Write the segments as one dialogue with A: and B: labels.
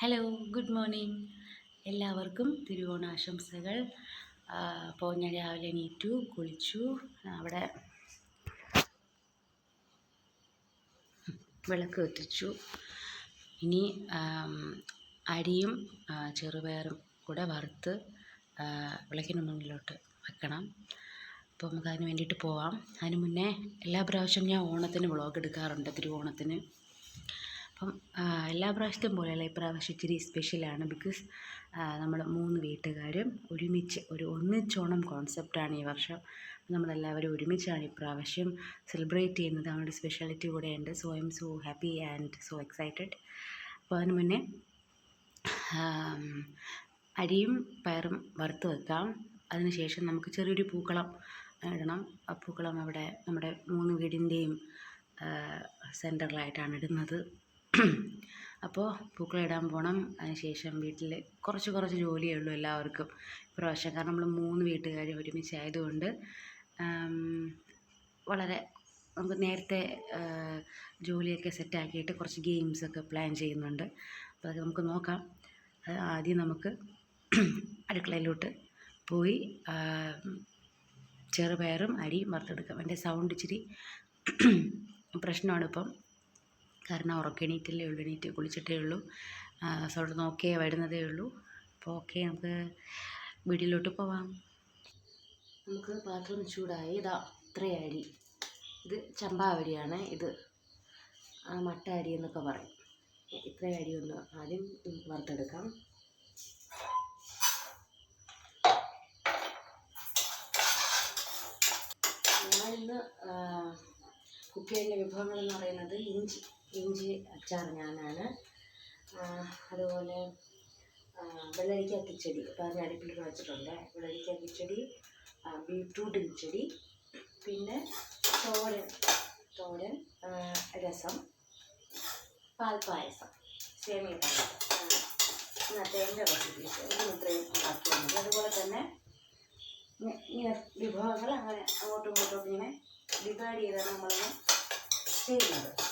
A: Hello good morning എല്ലാവർക്കും തിരുവോണാശംസകൾ അപ്പോൾ ഞാൻ രാവിലെ എണീറ്റു കുളിച്ചു. അവിടെ വിളക്ക് കത്തിച്ചു. ഇനി അരിയും ചെറുപയറും കൂടെ വറുത്ത് വിളക്കിന് മുന്നിലോട്ട് വെക്കണം. അപ്പോൾ നമുക്ക് അതിന് വേണ്ടിയിട്ട് പോവാം. അതിന് മുന്നേ എല്ലാ പ്രാവശ്യം ഞാൻ ഓണത്തിന് വ്ളോഗ് എടുക്കാറുണ്ട് തിരുവോണത്തിന്. അപ്പം ആ, എല്ലാ പ്രാവശ്യത്തെയും പോലെയല്ല ഇപ്രാവശ്യം ഇച്ചിരി സ്പെഷ്യലാണ് ബിക്കോസ് നമ്മൾ മൂന്ന് വീട്ടുകാരും ഒരുമിച്ച് ഒരു ഒന്നിച്ചോണം കോൺസെപ്റ്റാണ് ഈ വർഷം. നമ്മളെല്ലാവരും ഒരുമിച്ചാണ് ഇപ്രാവശ്യം സെലിബ്രേറ്റ് ചെയ്യുന്നത്. അങ്ങനെ സ്പെഷ്യാലിറ്റി കൂടെയുണ്ട് so I'm so happy and so excited അപ്പോൾ അതിന് മുന്നേ ആം, അരിയും പയറും വറുത്ത് വെക്കാം. അതിനുശേഷം നമുക്ക് ചെറിയൊരു പൂക്കളം ഇടണം. ആ പൂക്കളം അവിടെ നമ്മുടെ മൂന്ന് വീടിന്റെയും സെന്ററിലായിട്ടാണ് ഇടുന്നത്. അപ്പോൾ പൂക്കളം പോകണം അതിനുശേഷം വീട്ടിൽ കുറച്ച് കുറച്ച് ജോലിയേ ഉള്ളൂ എല്ലാവർക്കും. ഇപ്രാവശ്യം കാരണം നമ്മൾ മൂന്ന് വീട്ടുകാർ ഒരുമിച്ചായതുകൊണ്ട് വളരെ നമുക്ക് നേരത്തെ ജോലിയൊക്കെ സെറ്റാക്കിയിട്ട് കുറച്ച് ഗെയിംസൊക്കെ പ്ലാൻ ചെയ്യുന്നുണ്ട്. അപ്പോൾ അത് നമുക്ക് നോക്കാം. ആദ്യം നമുക്ക് അടുക്കളയിലോട്ട് പോയി ചെറുപയറും അരിയും വറുത്തെടുക്കാം. എന്റെ സൗണ്ട് ഇച്ചിരി പ്രശ്നമാണ് ഇപ്പം. കാരണം ഉറക്കെണീറ്റല്ലേ ഉള്ളൂ എണീറ്റ് കുളിച്ചിട്ടേ ഉള്ളൂ. സൗണ്ട് നോക്കിയേ വരുന്നതേ ഉള്ളൂ. അപ്പോൾ ഓക്കെ നമുക്ക് വീട്ടിലോട്ട് പോവാം. നമുക്ക് പാത്രം ചൂടായി. ഇതാ ഇത്രയും അരി. ഇത് ചമ്പാവരിയാണ് ഇത്. മട്ട അരി എന്നൊക്കെ പറയും. ഇത്രയും അരി ഒന്ന് ആദ്യം വറുത്തെടുക്കാം. ഞാനിന്ന് കുക്ക് ചെയ്യുന്ന വിഭവങ്ങൾ എന്ന് പറയുന്നത് ഇഞ്ചി. ഇഞ്ചി അച്ചാർ ഞാനാണ്. അതുപോലെ വെള്ളരിക്ക കിച്ചടി. അപ്പോൾ അത് അടുപ്പിൽ വെച്ചിട്ടുണ്ട്. വെള്ളരിക്ക കിച്ചടി ബീട്രൂട്ട് കിച്ചടി പിന്നെ തോരൻ തോരൻ രസം പാൽപ്പായസം സേമിയ പായസം. തേങ്ങ എന്റെ റെസിപ്പീസ് ഇത്രയും ഉണ്ടാക്കിയത് അതുപോലെ തന്നെ ഇങ്ങ- ഇങ്ങനെ വിഭവങ്ങൾ അങ്ങനെ അങ്ങോട്ടും ഇങ്ങോട്ടും ഇങ്ങനെ ഡിവൈഡ് ചെയ്താണ് നമ്മളിങ്ങനെ ചെയ്യുന്നത്.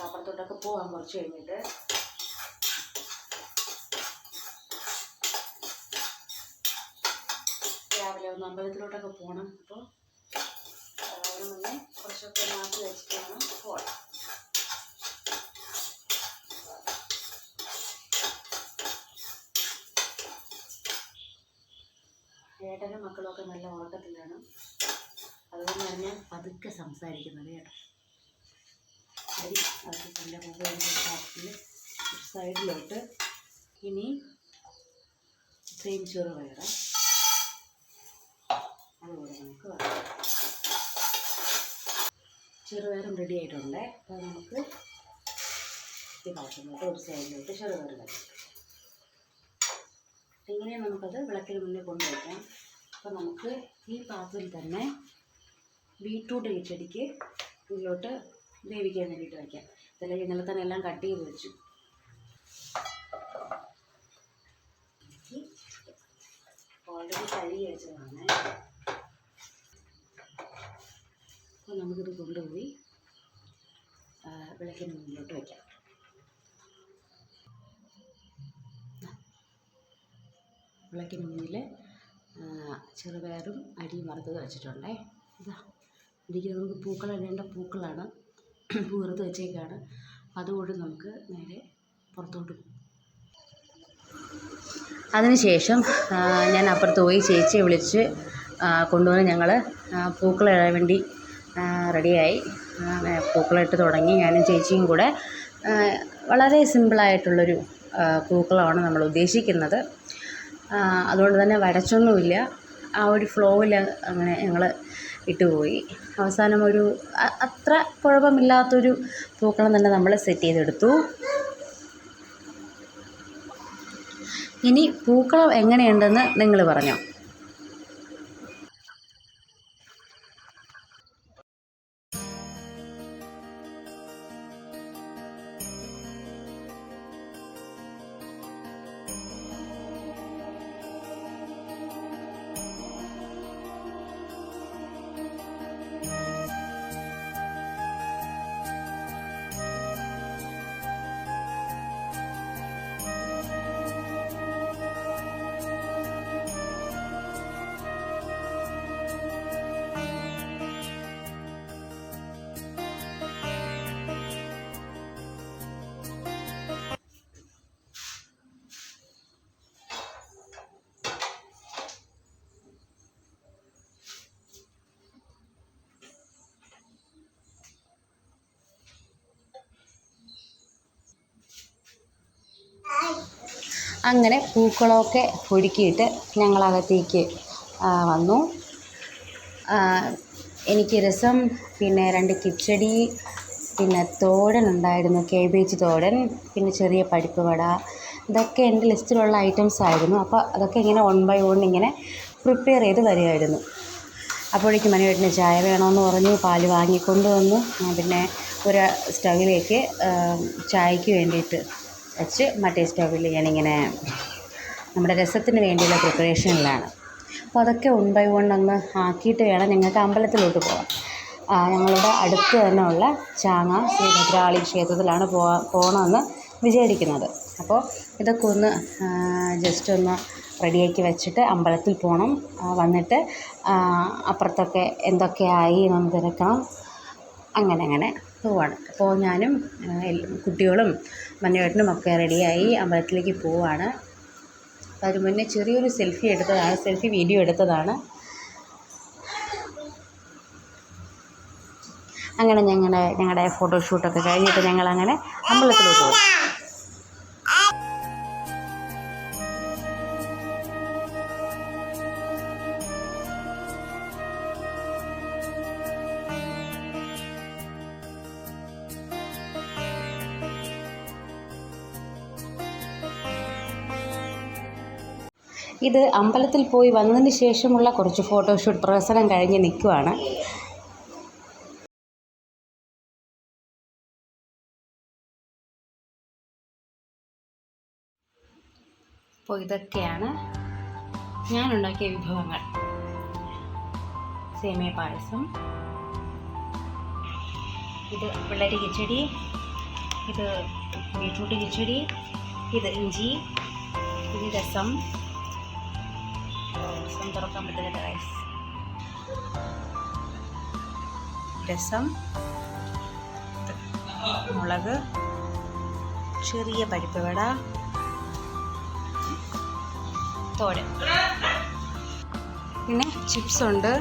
A: നമുക്ക് അപ്പുറത്തോട്ടൊക്കെ പോകാം കുറച്ച് കഴിഞ്ഞിട്ട്. രാവിലെ ഒന്ന് അമ്പലത്തിലോട്ടൊക്കെ പോകണം അപ്പോൾ അതിന് മുന്നേ കുറച്ചൊക്കെ മാറ്റി വെച്ചിട്ട് വേണം പോകാൻ ഏട്ടനും മക്കളൊക്കെ നല്ല ഉറക്കത്തിലാണ്. അതുകൊണ്ട് ഞാൻ പതുക്കെ സംസാരിക്കുന്നത് കേട്ടോ. അതിന്റെ മൊബൈൽ പാത്രത്തിൽ സൈഡിലോട്ട് ഇനി സെയിം ചെറുപയർ അതുകൂടെ നമുക്ക് ചെറുപയറും റെഡി ആയിട്ടുണ്ട്. അപ്പോൾ നമുക്ക് ഈ പാത്രത്തിലോട്ട് ഒരു സൈഡിലോട്ട് ചെറുപയർ വരാം ഇങ്ങനെ നമുക്കത് വിളക്കിന് മുന്നേ കൊണ്ടുവയ്ക്കാം അപ്പോൾ നമുക്ക് ഈ പാത്രത്തിൽ തന്നെ ബീട്രൂട്ട് ചെടിക്ക് ഇതിലോട്ട് വേവിക്കാൻ വേണ്ടിയിട്ട് വയ്ക്കാം. ഇതെല്ലാം ഇന്നലെ തന്നെ എല്ലാം കട്ട് ചെയ്ത് വെച്ചു. ഓൾറെഡി കഴുകി വെച്ചതാണ്. അപ്പോൾ നമുക്കിത് കൊണ്ടുപോയി വിളക്കിന് മുന്നിലോട്ട് വയ്ക്കാം. വിളക്കിന് മുന്നിൽ ചെറുപയറും അരിയും വറുത്തത് വെച്ചിട്ടുണ്ടേ. ഇതാ ഇരിക്കുന്നത് നമുക്ക് ഇടേണ്ട പൂക്കളാണ്. പൂർത്ത് വെച്ചേക്കാണ്. അതുകൊണ്ട് നമുക്ക് നേരെ പുറത്തോട്ട് പോകും. അതിനുശേഷം ഞാൻ അപ്പുറത്ത് പോയി ചേച്ചിയെ വിളിച്ച് കൊണ്ടുവന്ന് ഞങ്ങൾ പൂക്കളിടാൻ വേണ്ടി റെഡിയായി. പൂക്കളിട്ട് തുടങ്ങി. ഞാനും ചേച്ചിയും കൂടെ വളരെ സിമ്പിളായിട്ടുള്ളൊരു പൂക്കളമാണ് നമ്മൾ ഉദ്ദേശിക്കുന്നത്. അതുകൊണ്ട് തന്നെ വരച്ചൊന്നുമില്ല. ആ ഒരു ഫ്ലോയിൽ അങ്ങനെ ഞങ്ങൾ ഇട്ടുപോയി. അവസാനം ഒരു അത്ര കുഴപ്പമില്ലാത്തൊരു പൂക്കളം തന്നെ നമ്മൾ സെറ്റ് ചെയ്തെടുത്തു. ഇനി പൂക്കളം എങ്ങനെയുണ്ടെന്ന് നിങ്ങൾ പറഞ്ഞോ. അങ്ങനെ പൂക്കളൊക്കെ ഒരുക്കിയിട്ട് ഞങ്ങളകത്തേക്ക് വന്നു. എനിക്ക് രസം പിന്നെ രണ്ട് കിച്ചടി പിന്നെ തോടൻ ഉണ്ടായിരുന്നു കേബേജ് തോടൻ പിന്നെ ചെറിയ പരിപ്പ് വട. ഇതൊക്കെ എന്റെ ലിസ്റ്റിലുള്ള ഐറ്റംസ് ആയിരുന്നു. അപ്പോൾ അതൊക്കെ ഇങ്ങനെ വൺ ബൈ വൺ ഇങ്ങനെ പ്രിപ്പയർ ചെയ്ത് വരികയായിരുന്നു. അപ്പോഴേക്കും മനുവേട്ടന് ചായ വേണമെന്ന് പറഞ്ഞു പാൽ വാങ്ങിക്കൊണ്ട് വന്നു. ഞാൻ പിന്നെ ഒരു സ്റ്റവിലേക്ക് ചായക്ക് വേണ്ടിയിട്ട് വെച്ച് മറ്റേ സ്റ്റവിൽ ഞാനിങ്ങനെ നമ്മുടെ രസത്തിന് വേണ്ടിയുള്ള പ്രിപ്പറേഷനിലാണ്. അപ്പോൾ അതൊക്കെ വൺ ബൈ ആക്കിയിട്ട് വേണം ഞങ്ങൾക്ക് അമ്പലത്തിലോട്ട് പോകാൻ ഞങ്ങളുടെ അടുത്ത് തന്നെ ഉള്ള ചാങ്ങ ശ്രീ ഭദ്രാളി ക്ഷേത്രത്തിലാണ് പോവാ പോകണമെന്ന് വിചാരിക്കുന്നത്. അപ്പോൾ ഇതൊക്കെ ഒന്ന് ജസ്റ്റ് ഒന്ന് റെഡിയാക്കി വെച്ചിട്ട് അമ്പലത്തിൽ പോകണം വന്നിട്ട് അപ്പുറത്തൊക്കെ എന്തൊക്കെയായി എന്ന് തിരക്കണം. അങ്ങനെ അങ്ങനെ. പോവാണ്. അപ്പോൾ ഞാനും കുട്ടികളും മഞ്ഞുവേട്ടനും ഒക്കെ റെഡിയായി അമ്പലത്തിലേക്ക് പോവാണ്. അപ്പോൾ അതിന് മുന്നേ ചെറിയൊരു സെൽഫി എടുത്തതാണ് സെൽഫി വീഡിയോ എടുത്തതാണ്. അങ്ങനെ ഞങ്ങളുടെ ഞങ്ങളുടെ ഫോട്ടോഷൂട്ടൊക്കെ കഴിഞ്ഞിട്ട് ഞങ്ങളങ്ങനെ അമ്പലത്തിലോട്ട് പോയി ഇത് അമ്പലത്തിൽ പോയി വന്നതിന് ശേഷമുള്ള കുറച്ച് ഫോട്ടോഷൂട്ട് പ്രഹസനം കഴിഞ്ഞ് നിൽക്കുവാണ്. അപ്പോൾ ഇതൊക്കെയാണ് ഞാൻ ഉണ്ടാക്കിയ വിഭവങ്ങൾ. സേമിയ പായസം. ഇത് വെള്ളരി കിച്ചടി. ഇത് ബീട്രൂട്ട് കിച്ചടി. ഇത് ഇഞ്ചി. ഇത് രസം. രസം തുറക്കാൻ പറ്റുന്നില്ല റൈസ് രസം മുളക് ചെറിയ പരിപ്പ് വട തോരൻ. പിന്നെ ചിപ്സ് ഉണ്ട്.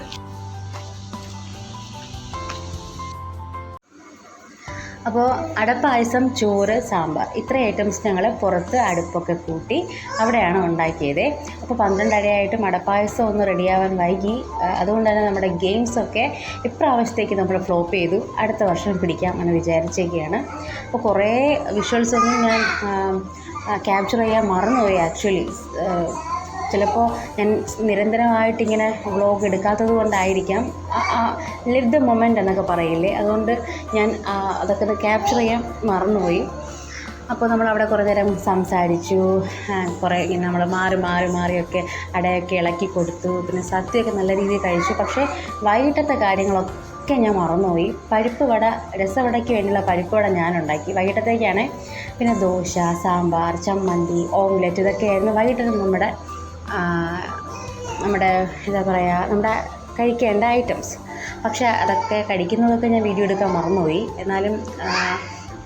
A: അപ്പോൾ അടപ്പായസം ചോറ് സാമ്പാർ ഇത്ര ഐറ്റംസ് ഞങ്ങൾ പുറത്ത് അടുപ്പൊക്കെ കൂട്ടി അവിടെയാണ് ഉണ്ടാക്കിയത്. അപ്പോൾ പന്ത്രണ്ടരയായിട്ടും അടപ്പായസം ഒന്ന് റെഡിയാവാൻ വൈകി. അതുകൊണ്ട് തന്നെ നമ്മുടെ ഗെയിംസൊക്കെ ഇപ്രാവശ്യത്തേക്ക് നമ്മൾ ഫ്ലോപ്പ് ചെയ്തു. അടുത്ത വർഷം പിടിക്കാം എന്ന് വിചാരിച്ചേക്കാണ്. അപ്പോൾ കുറേ വിഷ്വൽസൊന്നും ഞാൻ ക്യാപ്ചർ ചെയ്യാൻ മറന്നുപോയി ആക്ച്വലി ചിലപ്പോൾ ഞാൻ നിരന്തരമായിട്ടിങ്ങനെ വ്ളോഗ് എടുക്കാത്തത് കൊണ്ടായിരിക്കാം. ലിവ് ദ മൊമെന്റ് എന്നൊക്കെ പറയില്ലേ? അതുകൊണ്ട് ഞാൻ അതൊക്കെ ഒന്ന് ക്യാപ്ചർ ചെയ്യാൻ മറന്നുപോയി. അപ്പോൾ നമ്മൾ അവിടെ കുറേ നേരം സംസാരിച്ചു. കുറേ ഇങ്ങനെ നമ്മൾ മാറി മാറി മാറിയൊക്കെ അടയൊക്കെ ഇളക്കി കൊടുത്തു. പിന്നെ സദ്യയൊക്കെ നല്ല രീതിയിൽ കഴിച്ചു. പക്ഷേ വൈകിട്ടത്തെ കാര്യങ്ങളൊക്കെ ഞാൻ മറന്നുപോയി. പരിപ്പ് വട രസവടയ്ക്ക് വേണ്ടിയുള്ള പരിപ്പ് വട ഞാൻ ഉണ്ടാക്കി വൈകിട്ടത്തേക്കാണ് പിന്നെ ദോശ സാമ്പാർ ചമ്മന്തി ഓംലെറ്റ് ഇതൊക്കെയായിരുന്നു വൈകിട്ടത്തെ നമ്മുടെ നമ്മുടെ എന്താ പറയുക നമ്മുടെ കഴിക്കേണ്ട ഐറ്റംസ് പക്ഷേ അതൊക്കെ കഴിക്കുന്നതൊക്കെ ഞാൻ വീഡിയോ എടുക്കാൻ മറന്നുപോയി. എന്നാലും ആ,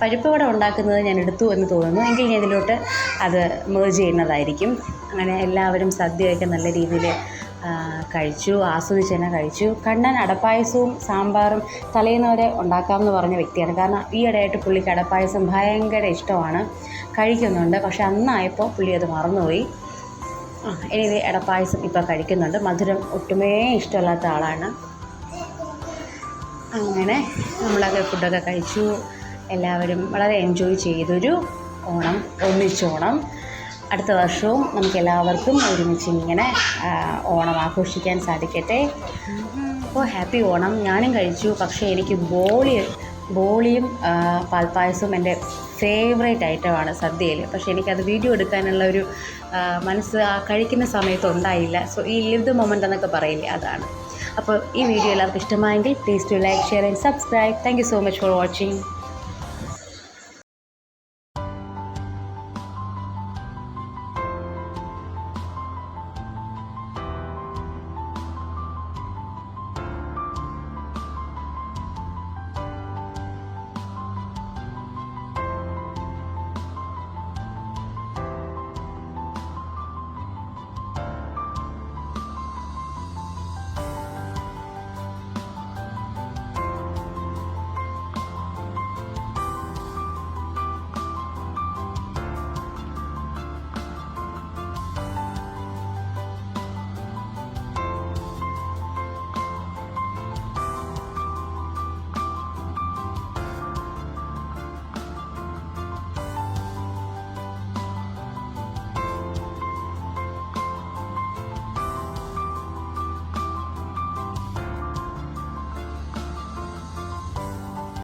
A: പരിപ്പ് വട ഉണ്ടാക്കുന്നത് ഞാൻ എടുത്തു എന്ന് തോന്നുന്നു. എങ്കിൽ ഞാൻ ഇതിലോട്ട് അത് മേർജ് ചെയ്യുന്നതായിരിക്കും. അങ്ങനെ എല്ലാവരും സദ്യയൊക്കെ നല്ല രീതിയിൽ കഴിച്ചു ആസ്വദിച്ച് തന്നെ കഴിച്ചു. കണ്ണൻ അടപ്പായസവും സാമ്പാറും തലേന്ന് വരെ ഉണ്ടാക്കാമെന്ന് പറഞ്ഞ വ്യക്തിയാണ്. കാരണം ഈ പുള്ളിക്ക് അടപ്പായസം ഭയങ്കര ഇഷ്ടമാണ്. കഴിക്കുന്നുണ്ട്. പക്ഷെ അന്നായപ്പോൾ പുള്ളി അത് മറന്നുപോയി. എനിവേ ഇടപ്പായസം ഇപ്പോൾ കഴിക്കുന്നുണ്ട്. മധുരം ഒട്ടുമേ ഇഷ്ടമല്ലാത്ത ആളാണ്. അങ്ങനെ നമ്മളൊക്കെ ഫുഡൊക്കെ കഴിച്ചു. എല്ലാവരും വളരെ എൻജോയ് ചെയ്തൊരു ഓണം ഒന്നിച്ചോണം. അടുത്ത വർഷവും നമുക്ക് എല്ലാവർക്കും ഒരുമിച്ച് ഇങ്ങനെ ഓണം ആഘോഷിക്കാൻ സാധിക്കട്ടെ. അപ്പോൾ ഹാപ്പി ഓണം. ഞാനും കഴിച്ചു. പക്ഷേ എനിക്ക് ബോളി ബോളിയും പാൽപ്പായസവും എന്റെ ഫേവറേറ്റ് ഐറ്റമാണ് സദ്യയിൽ. പക്ഷേ എനിക്കത് വീഡിയോ എടുക്കാനുള്ള ഒരു മനസ്സ് ആ കഴിക്കുന്ന സമയത്ത് ഉണ്ടായില്ല. സോ ഈ ലിവ് ദ മൊമെന്റ് എന്നൊക്കെ പറയില്ലേ അതാണ്. അപ്പോൾ ഈ വീഡിയോ എല്ലാവർക്കും ഇഷ്ടമായെങ്കിൽ please to like share and subscribe thank so much for watching